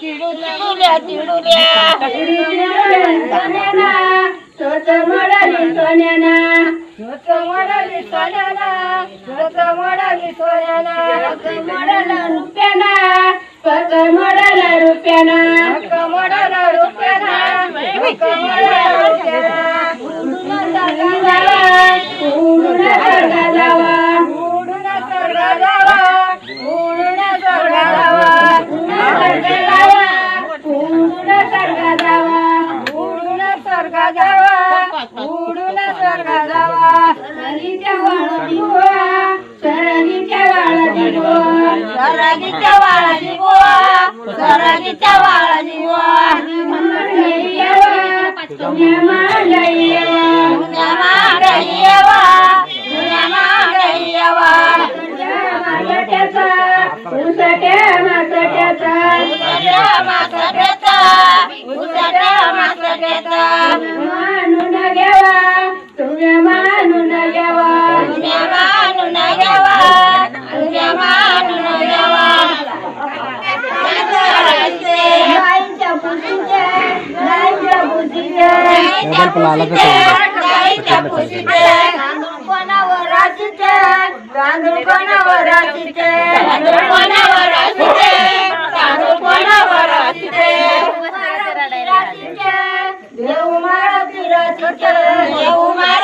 चिडुल्या चिडुल्या चिडुल्या स्वत मडाली सोन्याना स्वत मडाली सोन्याना स्वत मडाली सोन्याना मडाला रुपयाना स्वत मडाला रुपयाना मडाला रुपयाना मडाला रुपयाना सरगीच्या वाळाची तुझ्या मांडई येवा तुझ्या मांडई तुझ्या मानून गाईच्या पुशीचे गाईच्या पुशीचे मोबाईल पण आला का कोणावर राशीचे कोणावर राशीचे कोणावर राशीचे कोणावर राशीचे देव राशीचे देव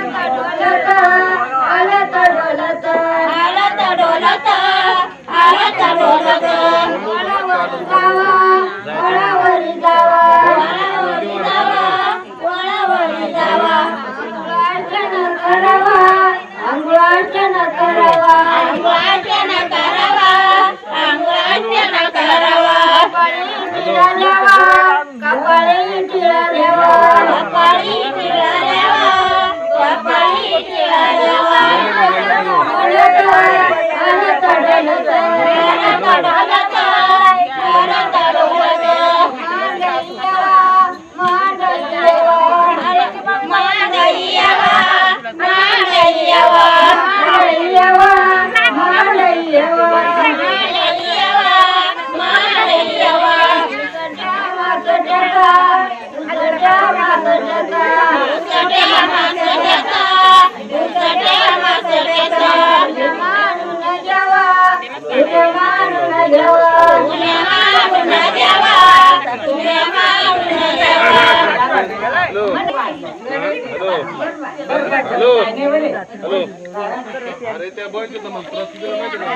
आला तर डोलत आला तर डोलत आला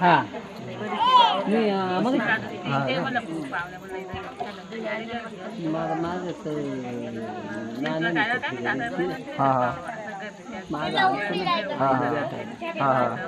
हा. हा माझं हा हा हा हा.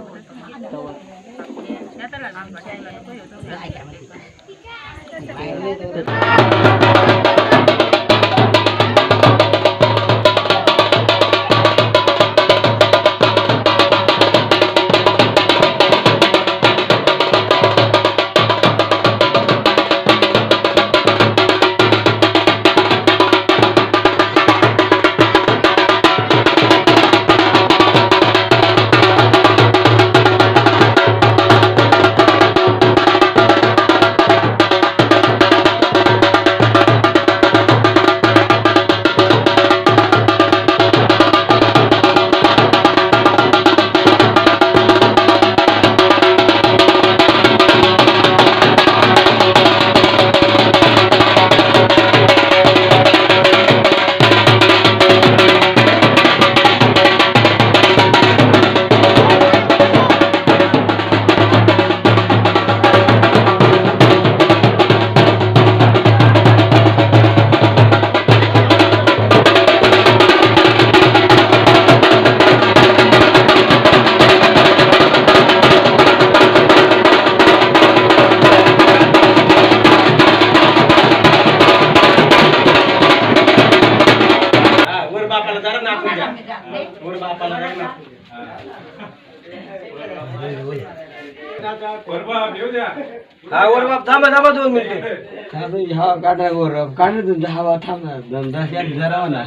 हा वर बाप थांबा थांबा दोन मिनिटे. हा काढा वर काढ तुमचा हवा थांबणार धंदा जरा ना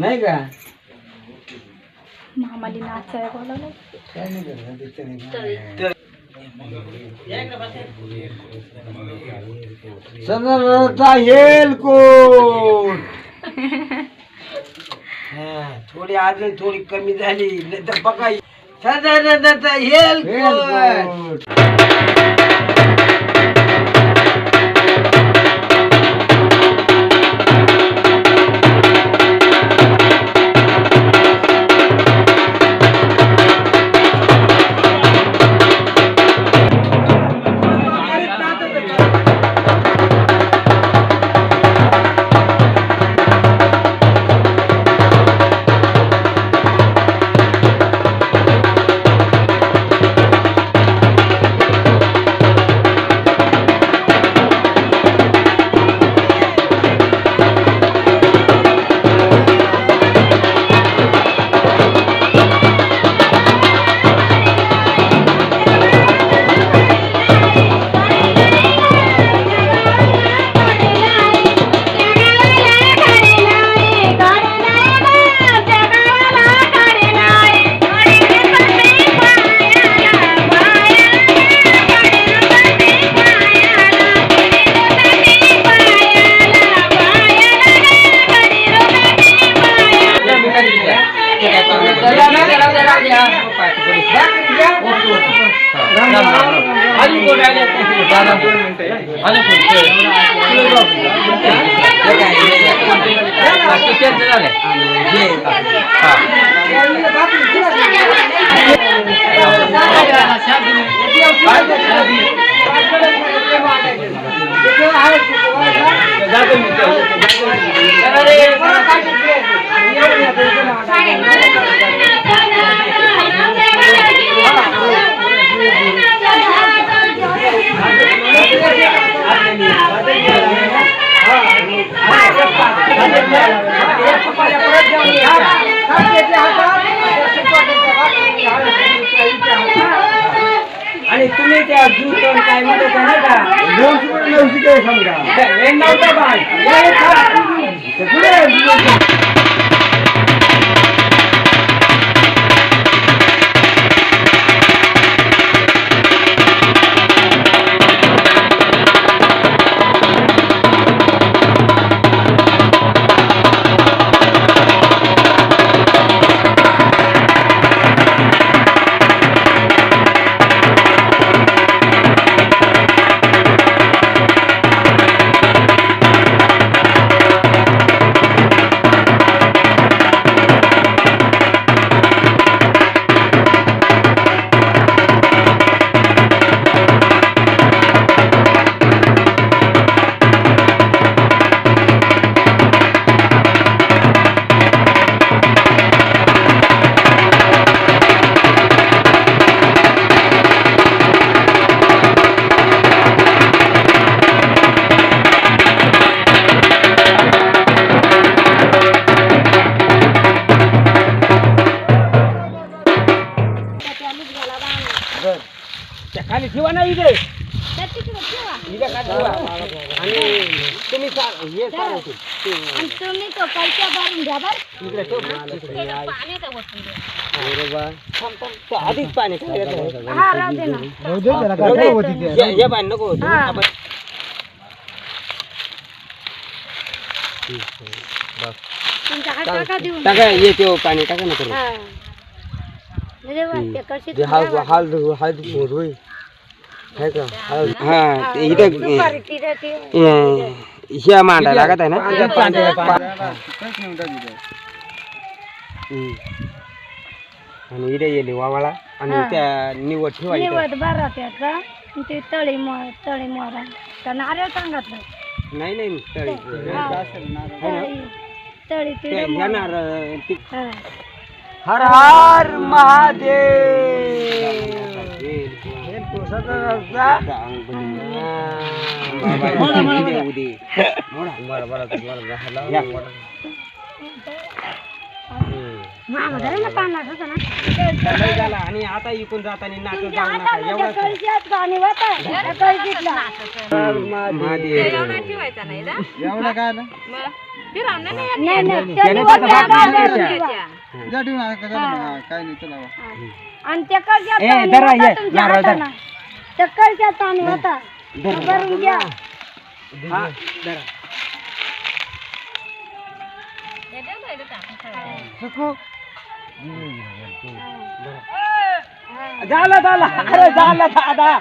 नाही का? मामाली नाचाय बोलवलं सदरचा येल कोण? थोडी अजून थोडी कमी झाली नाही तर बघा साधारणतः येल कोण? પપ્પા પરત જાવ এই তুমি কে জুতোর টাইম তো কেন গা বোন बाळ. हे खा. ठेवा ना इथे त्या तिकडे ठेवा. इथे का ठेवा आणि तुम्ही सा- हे ते. आणि तुम्ही तो पैसा भरून घ्या बरं इकडे ठेव. पाणी तर ओतून द्या. अरे बा. थांब, थांब. तो आधीच पाणी खायला. हा राहू दे ना राहू दे. हे हे पाणी नको होतं. हा. आपण तुमच्या हात टाका देऊन टाका ये ते पाणी टाका ना करून हा ते हाल. हाल हाल रोई आहे का? हा इथं ह्या मांडा लागत आहे ना. आणि इथे येले वावाळा आणि. त्या निवड ठेवा इथं. निवड बरा त्याचा ते तळी मोर तळी मोरा. नारळ सांगितलं. नाही नाही तळी. तळी तळी ते हा. हर हर महादेव. आणि आता इकून जाताना जाऊ नका एवढा. महादेव एवढं काय ना नाही नाही त्याने. जा ठेवून. काय नाही चला बा. आणि त्या कळशात ए, पाणी धरा, होतं ये, तुमच्या नारळ धर. हातानं. त्या कळशात पाणी होतं भरून घ्या हा, धरा. सुकू. झालं झालं अरे झालं दादा